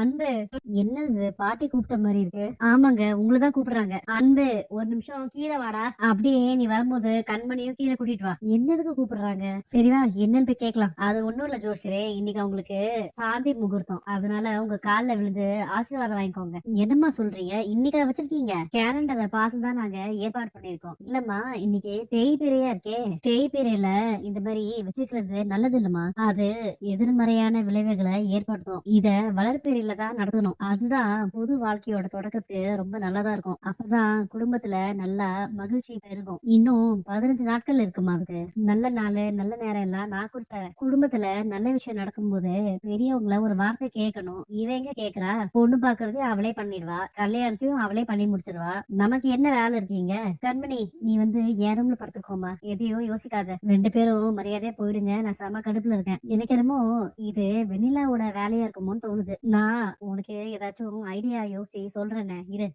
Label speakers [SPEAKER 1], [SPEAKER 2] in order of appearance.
[SPEAKER 1] அன்பு என்னது? பாட்டி கூப்பிட்ட மாதிரி இருக்கு. ஆமாங்க உங்களதான் கூப்பிடுறாங்க. அன்பு ஒரு நிமிஷம் கீழே வாடா. அப்படியே நீ வரும்போது கண்மணியும் கீழே கூட்டிட்டு வா. என்னதுக்கு கூப்பிடுறாங்க? சரிவா என்னன்னு போய் கேட்கலாம். அது ஒண்ணும் இல்ல ஜோஷரே இன்னைக்கு அவங்களுக்கு சாந்தி முகூர்த்தம். அதனால உங்க கால்ல விழுந்து ஆசீர்வாதம் வாங்கிக்கோங்க. என்னம்மா சொல்றீங்க? இன்னைக்கு அதை வச்சிருக்கீங்க. கேலண்டரை பார்த்து தான் நாங்க ஏற்பாடு பண்ணிருக்கோம் இல்லம்மா இன்னைக்கு தேய்பிரையா இருக்கே? தேய்பிரையில இந்த மாதிரி வச்சுக்கிறது நல்லது இல்லம்மா. அது எதிர்மறையான விளைவுகளை ஏற்படுத்தும். இத தான் நடத்தணும். அதுதான் புது வாழ்க்கையோட தொடக்கத்துக்கு ரொம்ப நல்லதா இருக்கும். அப்பதான் குடும்பத்துல நல்லா மகிழ்ச்சி பெருகும். இன்னும் பதினஞ்சு நாட்கள் இருக்குமா அதுக்கு? நல்ல நாள் நல்ல நேரம் எல்லாம் நான் கொடுப்பேன். குடும்பத்துல நல்ல விஷயம் நடக்கும்போது பெரியவங்கள ஒரு வார்த்தை கேட்கணும். இவங்க கேக்குறா பொண்ணு பாக்குறது அவளே பண்ணிடுவா. கல்யாணத்தையும் அவளே பண்ணி முடிச்சிருவா. நமக்கு என்ன வேலை இருக்கீங்க? கண்மணி நீ வந்து ஏறம்ல படுத்துக்கோமா எதையும் யோசிக்காத. ரெண்டு பேரும் மரியாதையா போயிடுங்க. நான் செம கடுப்புல இருக்கேன். எனக்கு என்னமோ இது வெண்ணிலாவோட வேலையா இருக்குமோன்னு தோணுது. நான் உனக்கு ஏதாச்சும் ஐடியா யோசிச்சு சொல்றேனே இரு.